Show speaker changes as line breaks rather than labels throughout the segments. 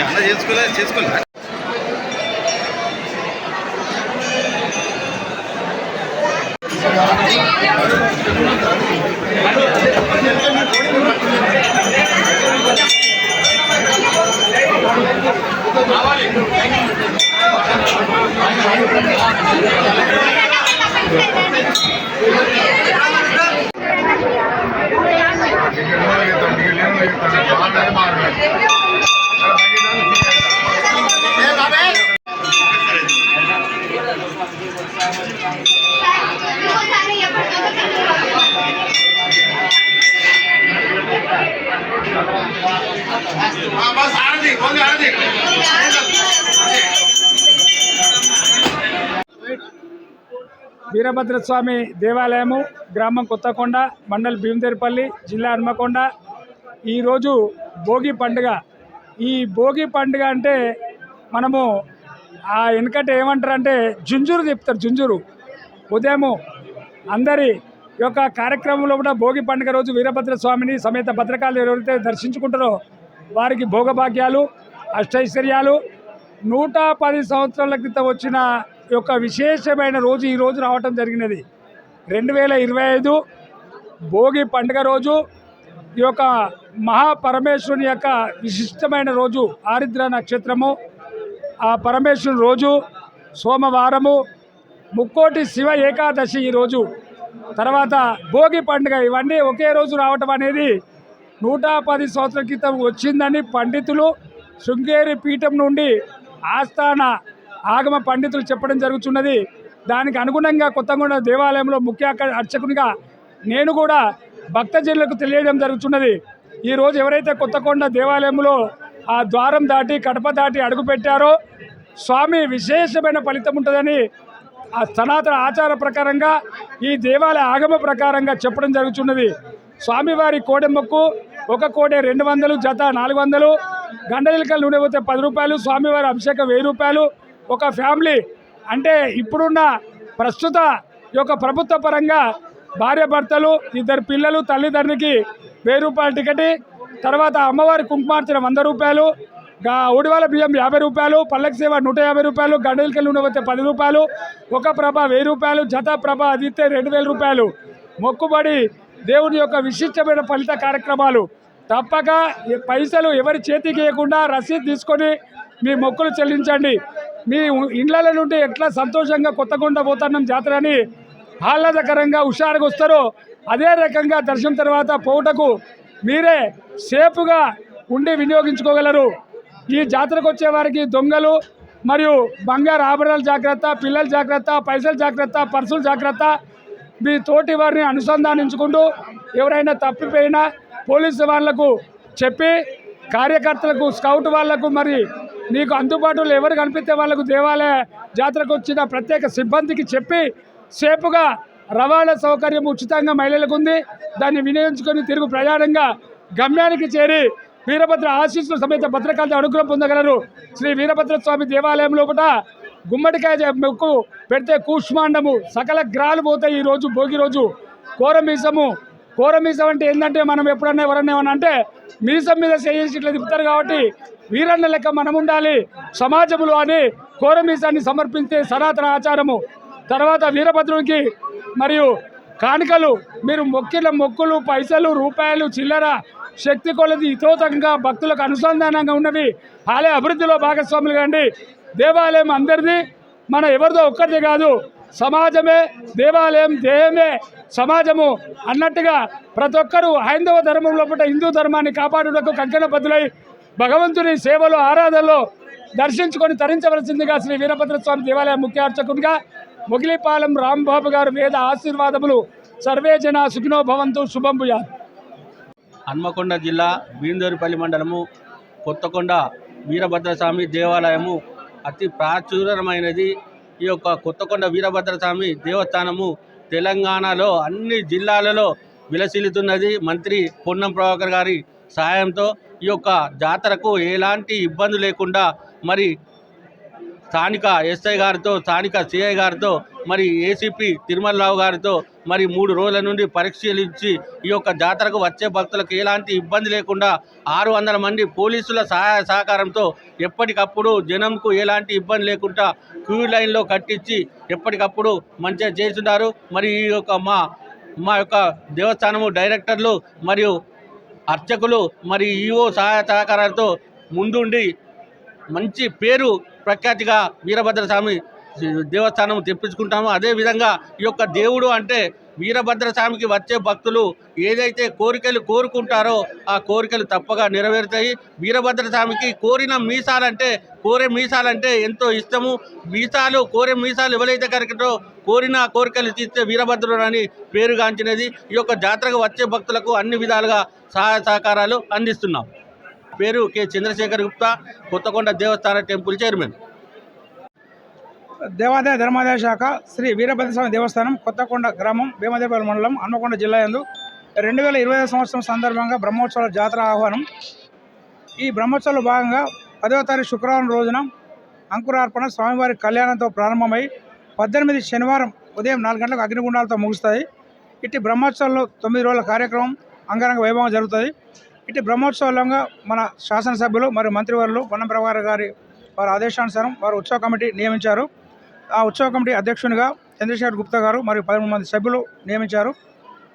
అన్న చేసుకోలే చేసుకోలే.
వీరభద్రస్వామి దేవాలయము గ్రామం కొత్తకొండ మండల్ భీమదేరిపల్లి జిల్లా హన్మకొండ. ఈరోజు భోగి పండుగ. ఈ భోగి పండుగ అంటే మనము ఆ వెనకట ఏమంటారు అంటే జుంజురు చెప్తారు జుంజురు. ఉదయము అందరి యొక్క కార్యక్రమంలో కూడా భోగి పండుగ రోజు వీరభద్రస్వామిని సమేత భద్రకాలు ఎవరైతే దర్శించుకుంటారో వారికి భోగభాగ్యాలు అష్టైశ్వర్యాలు. నూట పది సంవత్సరాల క్రితం వచ్చిన యొక్క విశేషమైన రోజు ఈ రోజు రావటం జరిగినది. రెండు వేల ఇరవై ఐదు భోగి పండుగ రోజు ఈ యొక్క మహాపరమేశ్వరుని యొక్క విశిష్టమైన రోజు ఆరిద్ర నక్షత్రము. ఆ పరమేశ్వరుని రోజు సోమవారము. ముక్కోటి శివ ఏకాదశి ఈరోజు తర్వాత భోగి పండుగ ఇవన్నీ ఒకే రోజు రావటం అనేది నూట పది సంవత్సరాల క్రితం వచ్చిందని పండితులు శృంగేరి పీఠం నుండి ఆస్థాన ఆగమ పండితులు చెప్పడం జరుగుతున్నది. దానికి అనుగుణంగా కొత్తగూడ దేవాలయంలో ముఖ్య అర్చకునిగా నేను కూడా భక్తజనులకు తెలియడం జరుగుతున్నది. ఈరోజు ఎవరైతే కొత్తకొండ దేవాలయంలో ఆ ద్వారం దాటి కడప దాటి అడుగుపెట్టారో స్వామి విశేషమైన ఫలితం ఉంటుందని ఆ సనాతన ఆచార ప్రకారంగా ఈ దేవాలయ ఆగమ ప్రకారంగా చెప్పడం జరుగుతున్నది. స్వామివారి కోడెమ్మకు ఒక కోటి రెండు వందలు జత నాలుగు వందలు. గండలికల నూనె పోతే పది రూపాయలు స్వామివారి అభిషేకం వెయ్యి రూపాయలు. ఒక ఫ్యామిలీ అంటే ఇప్పుడున్న ప్రస్తుత ఈ యొక్క ప్రభుత్వ పరంగా భార్య భర్తలు ఇద్దరు పిల్లలు తల్లిదండ్రికి వెయ్యి రూపాయల టికెట్ తర్వాత అమ్మవారి కుంకుమార్చన వంద రూపాయలు గా ఉడివాల బియ్యం యాభై రూపాయలు పల్లకి సేవ నూట యాభై రూపాయలు గండలికలు నూనె పోతే పది రూపాయలు ఒక ప్రభ వెయ్యి రూపాయలు జత ప్రభ అదితే రెండు వేల రూపాయలు. మొక్కుబడి దేవుని యొక్క విశిష్టమైన ఫలిత కార్యక్రమాలు. తప్పక పైసలు ఎవరి చేతికి ఇవ్వకుండా రసీదు తీసుకొని మీ మొక్కులు చెల్లించండి. మీ ఇండ్ల నుండి ఎట్లా సంతోషంగా కొత్తగుండ పోతున్నాం జాతర అని ఆహ్లాదకరంగా హుషారుగా వస్తారో అదే రకంగా దర్శనం తర్వాత పోవుటకు మీరే సేఫ్గా ఉండి వినియోగించుకోగలరు. ఈ జాతరకు వచ్చే వారికి దొంగలు మరియు బంగారు ఆభరణాలు జాగ్రత్త పిల్లల జాగ్రత్త పైసలు జాగ్రత్త పర్సులు జాగ్రత్త మీ తోటి వారిని అనుసంధానించుకుంటూ ఎవరైనా తప్పిపోయినా పోలీసు వాళ్ళకు చెప్పి కార్యకర్తలకు స్కౌట్ వాళ్ళకు మరి నీకు అందుబాటులో ఎవరు కనిపిస్తే వాళ్ళకు దేవాలయ జాతరకు వచ్చిన ప్రత్యేక సిబ్బందికి చెప్పి సేపుగా రవాణా సౌకర్యం ఉచితంగా మహిళలకు ఉంది. దాన్ని వినియోగించుకొని తిరుగు ప్రయాణంగా గమ్యానికి చేరి వీరభద్ర ఆశీస్సుల సమేత భద్రకాంత అనుగ్రహం పొందగలరు. శ్రీ వీరభద్ర స్వామి దేవాలయం లోపల గుమ్మడికాయ మొక్కు పెడితే కూష్మాండము. సకల గ్రాలు పోతాయి ఈ రోజు భోగి రోజు. కోరమీసము కోరమీసం అంటే ఏంటంటే మనం ఎప్పుడన్నా ఎవరన్నా ఏమన్నా అంటే మీసం మీద చేసి ఇట్లా తిప్పుతారు కాబట్టి వీరన్న లెక్క మనం ఉండాలి. సమాజములు అని కోరమీసాన్ని సమర్పించే సనాతన ఆచారము. తర్వాత వీరభద్రునికి మరియు కానుకలు. మీరు మొక్కిన మొక్కులు పైసలు రూపాయలు చిల్లర శక్తి కొలది ఇతోతంగా భక్తులకు అనుసంధానంగా ఉన్నవి. ఆలయ అభివృద్ధిలో భాగస్వాములు కండి. దేవాలయం అందరిది మన ఎవరిదో ఒక్కరిది కాదు సమాజమే దేవాలయం దేహమే సమాజము అన్నట్టుగా ప్రతి ఒక్కరూ హైందవ ధర్మం లోపల హిందూ ధర్మాన్ని కాపాడుటకు కంకణ బదులై భగవంతుని సేవలో ఆరాధనలో దర్శించుకొని తరించవలసిందిగా శ్రీ వీరభద్ర స్వామి దేవాలయం ముఖ్య అర్చకునిగా ముగిలిపాలెం రాంబాబు గారు వేద ఆశీర్వాదములు సర్వే జన సుఖినో భవంతు శుభం
హన్మకొండ జిల్లా బీందోరిపల్లి మండలము కొత్తకొండ వీరభద్రస్వామి దేవాలయము అతి ప్రాచుర్యమైనది ఈ యొక్క కొత్తకొండ వీరభద్రస్వామి దేవస్థానము తెలంగాణలో అన్ని జిల్లాలలో విలసిల్లుతున్నది. మంత్రి పొన్నం ప్రభాకర్ గారి సహాయంతో ఈ యొక్క జాతరకు ఎలాంటి ఇబ్బంది లేకుండా మరి స్థానిక ఎస్ఐ గారితో స్థానిక సిఐ గారితో మరి ఏసీపీ తిరుమలరావు గారితో మరి మూడు రోజుల నుండి పరిశీలించి ఈ యొక్క జాతరకు వచ్చే భక్తులకు ఎలాంటి ఇబ్బంది లేకుండా ఆరు వందల మంది పోలీసుల సహాయ సహకారంతో ఎప్పటికప్పుడు జనంకు ఎలాంటి ఇబ్బంది లేకుండా క్యూ లైన్లో కట్టించి ఎప్పటికప్పుడు మంచిగా చేస్తున్నారు. మరి ఈ యొక్క మా మా యొక్క దేవస్థానము డైరెక్టర్లు మరియు అర్చకులు మరి ఈఓ సహాయ సహకారాలతో ముందుండి మంచి పేరు ప్రఖ్యాతిగా వీరభద్ర స్వామి దేవస్థానం తెప్పించుకుంటాము. అదేవిధంగా ఈ యొక్క దేవుడు అంటే వీరభద్ర స్వామికి వచ్చే భక్తులు ఏదైతే కోరికలు కోరుకుంటారో ఆ కోరికలు తప్పగా నెరవేరుతాయి. వీరభద్ర స్వామికి కోరిన మీసాలంటే కోరే మీసాలంటే ఎంతో ఇష్టము. మీసాలు కోరే మీసాలు ఎవరైతే కరెక్టో కోరిన కోరికలు తీస్తే వీరభద్రుడు అని పేరుగాంచినది. ఈ యొక్క జాతరకు వచ్చే భక్తులకు అన్ని విధాలుగా సహాయ సహకారాలు అందిస్తున్నాం. పేరు కె. చంద్రశేఖర్ గుప్తా కొత్తకొండ దేవస్థాన టెంపుల్ చైర్మన్.
దేవాదాయ ధర్మాదాయ శాఖ శ్రీ వీరభద్రస్వామి దేవస్థానం కొత్తకొండ గ్రామం భీమదేపల్లి మండలం హన్మకొండ జిల్లా యందు రెండు వేల ఇరవై ఐదు సంవత్సరం సందర్భంగా బ్రహ్మోత్సవాల జాతర ఆహ్వానం. ఈ బ్రహ్మోత్సవంలో భాగంగా పదవ తారీఖు శుక్రవారం రోజున అంకురార్పణ స్వామివారి కళ్యాణంతో ప్రారంభమై పద్దెనిమిది శనివారం ఉదయం నాలుగు గంటలకు అగ్నిగుండాలతో ముగుస్తాయి. ఇట్టి బ్రహ్మోత్సవాల్లో తొమ్మిది రోజుల కార్యక్రమం అంగరంగ వైభవం జరుగుతుంది ఇటు బ్రహ్మోత్సవంలో మన శాసనసభ్యులు మరియు మంత్రివర్యులు పొన్నం ప్రభాకర్ గారి వారి ఆదేశానుసారం వారు ఉత్సవ కమిటీ నియమించారు. ఆ ఉత్సవ కమిటీ అధ్యక్షునిగా చంద్రశేఖర్ గుప్తా గారు మరియు పదమూడు మంది సభ్యులు నియమించారు.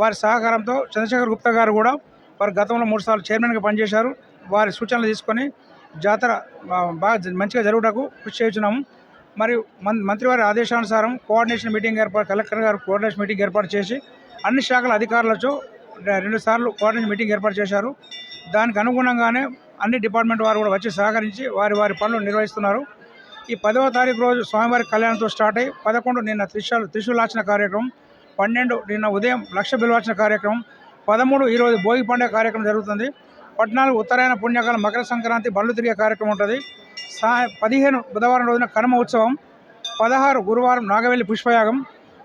వారి సహకారంతో చంద్రశేఖర్ గుప్తా గారు కూడా వారు గతంలో మూడు సార్లు చైర్మన్గా పనిచేశారు. వారి సూచనలు తీసుకొని జాతర బాగా మంచిగా జరుగుటకు కృషి చేస్తున్నాము మరియు మం మంత్రివారి ఆదేశానుసారం కోఆర్డినేషన్ మీటింగ్ ఏర్పాటు కలెక్టర్ గారు కోఆర్డినేషన్ మీటింగ్ ఏర్పాటు చేసి అన్ని శాఖల అధికారులతో రెండు సార్లు కోఆర్డినేషన్ మీటింగ్ ఏర్పాటు చేశారు. దానికి అనుగుణంగానే అన్ని డిపార్ట్మెంట్ వారు కూడా వచ్చి సహకరించి వారి వారి పనులు నిర్వహిస్తున్నారు. ఈ పదవ తారీఖు రోజు స్వామివారి కళ్యాణంతో స్టార్ట్ అయ్యి పదకొండు నిన్న త్రిశూల్ త్రిశూలార్చన కార్యక్రమం పన్నెండు నిన్న ఉదయం లక్ష బిల్వార్చన కార్యక్రమం పదమూడు ఈరోజు భోగి పండుగ కార్యక్రమం జరుగుతుంది. పద్నాలుగు ఉత్తరాయణ పుణ్యకాలం మకర సంక్రాంతి బండ్లు తిరిగే కార్యక్రమం ఉంటుంది. సా పదిహేను బుధవారం రోజున కర్మ ఉత్సవం పదహారు గురువారం నాగవెల్లి పుష్పయాగం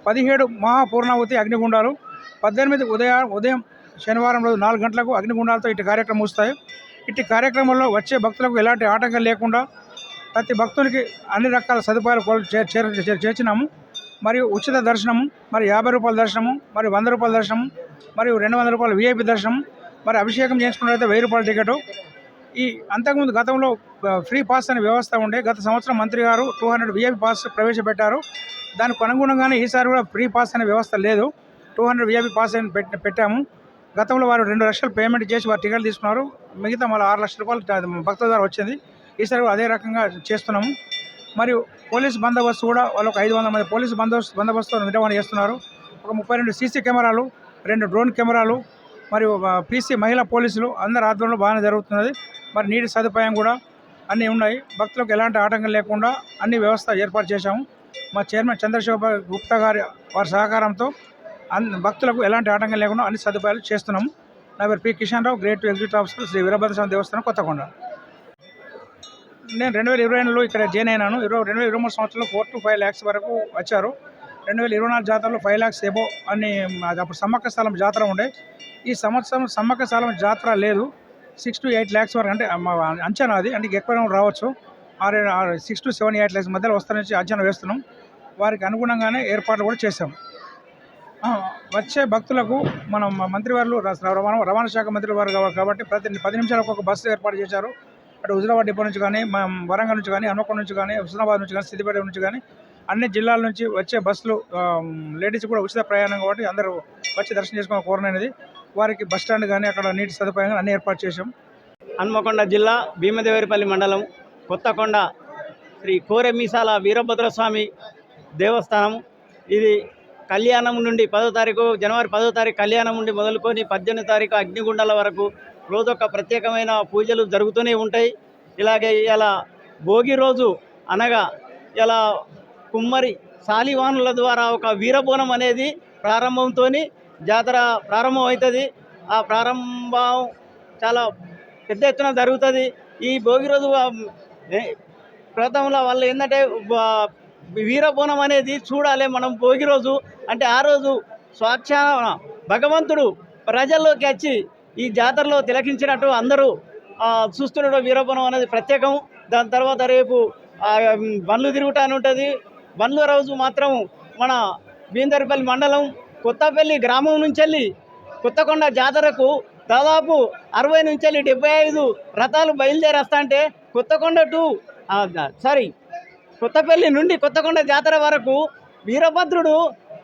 పదిహేడు మహాపూర్ణావతి అగ్నిగుండాలు పద్దెనిమిది ఉదయ ఉదయం శనివారం రోజు నాలుగు గంటలకు అగ్నిగుండాలతో ఇటు కార్యక్రమం వస్తాయి ఇట్టి కార్యక్రమంలో వచ్చే భక్తులకు ఎలాంటి ఆటంకం లేకుండా ప్రతి భక్తునికి అన్ని రకాల సదుపాయాలు చే- చేర్చినాము. మరియు ఉచిత దర్శనము మరి యాభై రూపాయల దర్శనము మరి వంద రూపాయల దర్శనము మరియు రెండు వందల రూపాయల విఐపి దర్శనం మరి అభిషేకం చేసుకున్నట్లయితే వెయ్యి రూపాయల టికెట్. ఈ అంతకుముందు గతంలో ఫ్రీ పాస్ అనే వ్యవస్థ ఉండే గత సంవత్సరం మంత్రి గారు టూ హండ్రెడ్ విఐపి పాస్ ప్రవేశపెట్టారు. దానికి అనుగుణంగానే ఈసారి కూడా ఫ్రీ పాస్ అనే వ్యవస్థ లేదు. టూ హండ్రెడ్ విఐపి పాస్ అయిన పెట్టి పెట్టాము. గతంలో వారు రెండు లక్షలు పేమెంట్ చేసి వారు టికెట్ తీసుకున్నారు. మిగతా మళ్ళీ ఆరు లక్షల రూపాయలు భక్తుల ద్వారా వచ్చింది. ఈసారి కూడా అదే రకంగా చేస్తున్నాము. మరియు పోలీస్ బందోబస్తు కూడా వాళ్ళు ఒక ఐదు వందల మంది పోలీస్ బందోబస్తు బందోబస్తు నిర్వహణ చేస్తున్నారు ఒక ముప్పై రెండు సీసీ కెమెరాలు రెండు డ్రోన్ కెమెరాలు మరియు పీసీ మహిళా పోలీసులు అందరి ఆధ్వర్యంలో బాగానే జరుగుతున్నది. మరి నీటి సదుపాయం కూడా అన్నీ ఉన్నాయి. భక్తులకు ఎలాంటి ఆటంకం లేకుండా అన్ని వ్యవస్థ ఏర్పాటు చేశాము. మా చైర్మన్ చంద్రశేఖర్ గుప్తా గారి వారి సహకారంతో భక్తులకు ఎలాంటి ఆటంకం లేకుండా అన్ని సదుపాయాలు చేస్తున్నాము. నా పేరు P. Kishan Rao great executive officer Shri Veerabhadraswamy దేవస్థానం కొత్తకొండ. నేను రెండు వేల ఇరవై రెండులో ఇక్కడ జాయిన్ అయినాను. ఇరవై రెండు వేల ఇరవై మూడు సంవత్సరంలో ఫోర్ టు ఫైవ్ ల్యాక్స్ వరకు వచ్చారు. రెండు వేల ఇరవై నాలుగు జాతరలో ఫైవ్ ల్యాక్స్ ఏబో అని అది అప్పుడు సమ్మక్క స్థలం జాతర ఉండే. ఈ సంవత్సరం సమ్మక్క స్థలం జాతర లేదు. సిక్స్ టు ఎయిట్ ల్యాక్స్ వరకు అంటే అంచనా అది. అంటే ఎక్కువ రావచ్చు. ఆరు six to seven eight lakhs మధ్యలో వస్తారని అంచనా వేస్తున్నాం. వారికి అనుగుణంగానే ఏర్పాట్లు కూడా చేశాం. వచ్చే భక్తులకు మనం మంత్రివారు రవాణా రవాణా శాఖ మంత్రి వారు కాబట్టి ప్రతి పది నిమిషాలకు ఒక బస్సు ఏర్పాటు చేశారు. అటు హుజరాబాద్ డిపో నుంచి కానీ వరంగల్ నుంచి కానీ హన్మకొండ నుంచి కానీ హుస్నాబాద్ నుంచి కానీ సిద్దిపేట నుంచి కానీ అన్ని జిల్లాల నుంచి వచ్చే బస్సులు లేడీస్ కూడా ఉచిత ప్రయాణం కాబట్టి అందరూ వచ్చి దర్శనం చేసుకున్న కోరనేది. వారికి బస్ స్టాండ్ కానీ అక్కడ నీటి సదుపాయం అన్ని ఏర్పాటు చేశాం.
హన్మకొండ జిల్లా భీమదేవరిపల్లి మండలం కొత్తకొండ శ్రీ కోరెమీసాల వీరభద్రస్వామి దేవస్థానం. ఇది కళ్యాణం నుండి పదో తారీఖు జనవరి పదో తారీఖు కళ్యాణం నుండి మొదలుకొని పద్దెనిమిది తారీఖు అగ్నిగుండాల వరకు రోజొక ప్రత్యేకమైన పూజలు జరుగుతూనే ఉంటాయి. ఇలాగే ఇలా భోగి రోజు అనగా ఇలా కుమ్మరి సాలివానుల ద్వారా ఒక వీరబోనం అనేది ప్రారంభంతో జాతర ప్రారంభం అవుతుంది ఆ ప్రారంభం చాలా పెద్ద ఎత్తున జరుగుతుంది. ఈ భోగి రోజు ఆ, ప్రథమంలో వాళ్ళు ఏంటంటే వీరబోనం అనేది చూడాలి మనం భోగి రోజు. అంటే ఆ రోజు స్వాక్ష భగవంతుడు ప్రజల్లోకి వచ్చి ఈ జాతరలో తిలకించినట్టు అందరూ ఆ, చూస్తున్న వీరబోనం అనేది ప్రత్యేకం. దాని తర్వాత రేపు బండ్లు తిరుగుతాను ఉంటుంది. బండ్ల రోజు మాత్రం మన బీందర్పల్లి మండలం కొత్తపల్లి గ్రామం నుంచి వెళ్ళి కొత్తకొండ జాతరకు దాదాపు అరవై నుంచి వెళ్ళి డెబ్బై ఐదు రథాలు బయలుదేరేస్తా అంటే కొత్తకొండ టు సారీ కొత్తపల్లి నుండి కొత్తకొండ జాతర వరకు వీరభద్రుడు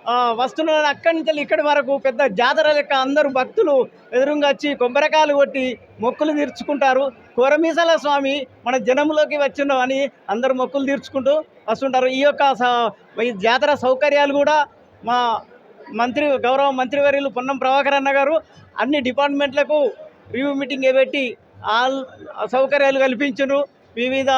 వస్తున్న వస్తున్నాడు అక్కడి నుంచి ఇక్కడి వరకు పెద్ద జాతర లెక్క అందరూ భక్తులు ఎదురుగా వచ్చి కొబ్బరికాయలు కొట్టి మొక్కులు తీర్చుకుంటారు. కోరమీసాల స్వామి మన జనంలోకి వచ్చినాం అని అందరూ మొక్కులు తీర్చుకుంటూ వస్తుంటారు. ఈ యొక్క స- ఈ జాతర సౌకర్యాలు కూడా మా మంత్రి గౌరవ మంత్రివర్యులు పొన్నం ప్రభాకర్ అన్న గారు అన్ని డిపార్ట్మెంట్లకు రివ్యూ మీటింగ్ పెట్టి ఆల్ సౌకర్యాలు కల్పించును. వివిధ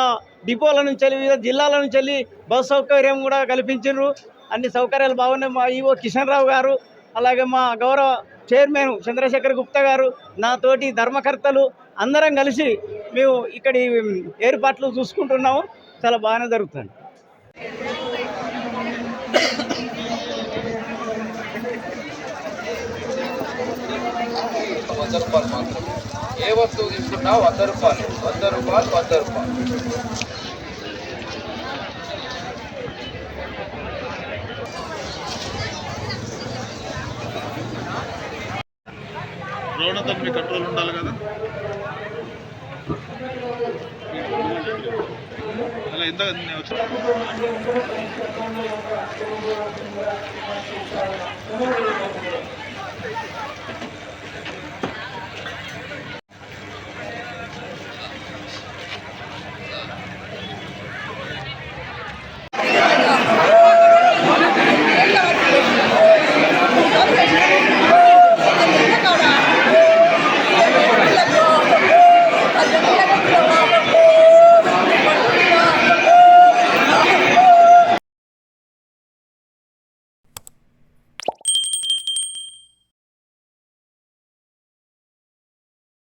డిపోల నుంచి వివిధ జిల్లాల నుంచి వెళ్ళి బస్ సౌకర్యం కూడా కల్పించారు అన్ని సౌకర్యాలు బాగున్నాయి. మా ఈవో కిషన్ రావు గారు అలాగే మా గౌరవ చైర్మన్ చంద్రశేఖర్ గుప్తా గారు నా తోటి ధర్మకర్తలు అందరం కలిసి మేము ఇక్కడి ఏర్పాట్లు చూసుకుంటున్నాము. చాలా బాగానే జరుగుతుంది.
వంద రూపాయలు మాత్రం ఏ వస్తువు తీసుకున్నా వంద రూపాయలు. వంద రూపాయలు వంద రూపాయలు.
దాని అంతా మీ కంట్రోల్ ఉండాలి కదా. అలా ఎంత వచ్చి.